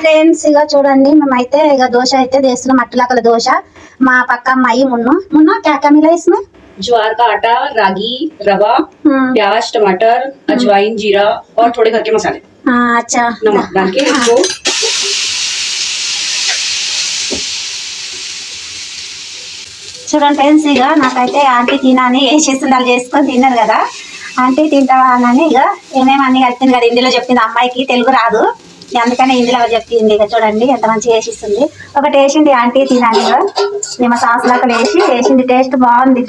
Friends ఇక చూడండి మేమైతే ఇక దోశ అయితే చేస్తున్నాం అట్టులాకల దోశ మా పక్క అమ్మాయి మున్ను మున్ను క్యా క్యా మిలా इसमें ज्वार का आटा रागी रवा हम्म, प्याज टमाटर अजवाइन जीरा और थोड़े घर के मसाले हाँ, अच्छा नमक डाल के इसको చూడండి ఫ్రెండ్స్ ఇక నాకైతే ఆంటీ తినని ఏ చేస్తున్నారు చేసుకొని తిన్నారు కదా ఆంటీ తింటావా అని ఇక ఏమేమి అన్ని కలిపింది కదా హిందీలో చెప్పింది అమ్మాయికి తెలుగు రాదు ఇక అందుకనే ఇందులో చెప్పింది. ఇక చూడండి ఎంత మంచిగా వేసిస్తుంది. ఒకటి వేసింది ఆంటీ తినాలి ఇక సాస్ లాగా వేసి వేసింది. టేస్ట్ బాగుంది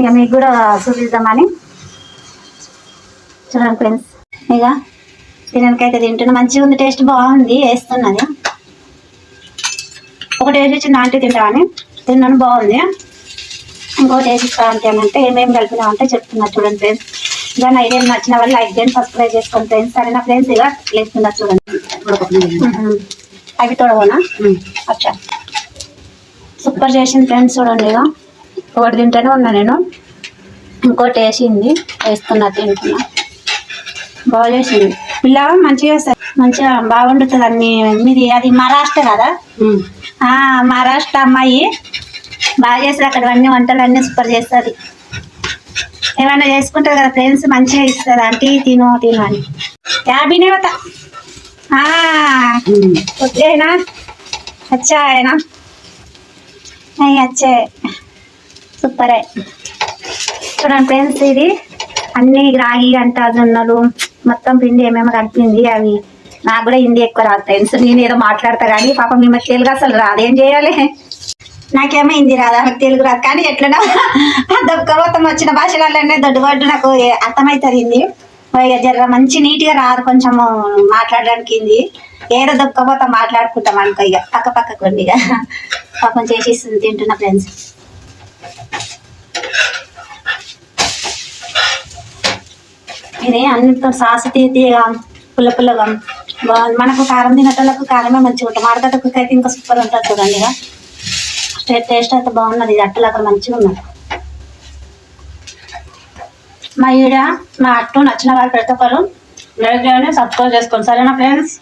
ఇక మీకు కూడా చూపిద్దామని. చూడండి ఫ్రెండ్స్. ఇక తినకైతే తింటున్నా. మంచిగా ఉంది టేస్ట్ బాగుంది వేస్తున్నది. ఒకటి వేసి ఆంటీ తింటామని. తిన్నాను బాగుంది. ఇంకోటి వేసి ఇస్తా అంటే ఏమేమి కలిపినా అంటే చెప్తున్నా చూడండి ఫ్రెండ్స్. ఇక నా ఐడియా నచ్చిన వాళ్ళు లైక్ చేయండి సబ్స్క్రైబ్ చేసుకోండి ఫ్రెండ్స్ సరేనా ఫ్రెండ్స్ ఇక లేస్తున్నా చూడండి. అవి తోడవనా అచ్చా సూపర్ చేసింది ఫ్రెండ్స్ చూడండి ఇక ఒకటి తింటేనే ఉన్నా నేను. ఇంకోటి వేసింది. వేస్తున్నా తింటున్నా. బాగా చేసింది. పిల్ల మంచిగా మంచిగా బాగుంటుంది అన్ని. మీది అది మహారాష్ట్ర కదా? ఆ, మహారాష్ట్ర అమ్మాయి. బాగా చేస్తారు అక్కడ అన్ని వంటలు అన్ని సూపర్ చేస్తుంది. ఏమైనా చేసుకుంటారు కదా ఫ్రెండ్స్ మంచిగా ఇస్తారు ఆంటీ తిను తిను అని. యాభీనే బతా వచ్చేనా వచ్చాయనా అయినా అయ్యి అచ్చే. సూపరే. చూడండి ఫ్రెండ్స్ ఇది. అన్ని రాగి గంట జొన్నలు మొత్తం పిండి ఏమేమో కలిపింది. అవి నాకు కూడా హిందీ ఎక్కువ రాదు ఫ్రెండ్స్ నేను ఏదో మాట్లాడతా కానీ పాపం మేము తెలుగు అసలు రాదు. ఏం చేయాలి? నాకేమో హిందీ రాదు తెలుగు రాదు. కానీ ఎట్లనో దొక్కబోతం వచ్చిన భాషలన్నీ దొడ్డుబడ్డు నాకు ఏ- అర్థమవుతుంది హిందీ. ఇక జర మంచి నీట్గా రాదు కొంచెం మాట్లాడడానికి హిందీ. ఏదో దొక్కబోతాం మాట్లాడుకుంటాం అనుకో ఇక పక్క పక్క కొన్ని ఇక పాపం చేసేస్తుంది తింటున్న ఫ్రెండ్స్. ఇది అన్నిటితో సాసు తీతీగా పుల్ల పుల్లగా. బాగుంది మనకు కారం తినటలకు కారమే మంచిగా ఉంటుంది. మాడకట్టకు అయితే ఇంకా సూపర్ ఉంటుంది చూడండి ఇక టేస్ట్ అయితే బాగున్నది. ఇది అక్కడ మంచిగా ఉన్నది మా ఈడ మా అట్టు నచ్చిన వాళ్ళు ప్రతి ఒక్కరు లైక్ చేయండి సబ్స్క్రైబ్ చేసుకోండి. సరేనా ఫ్రెండ్స్?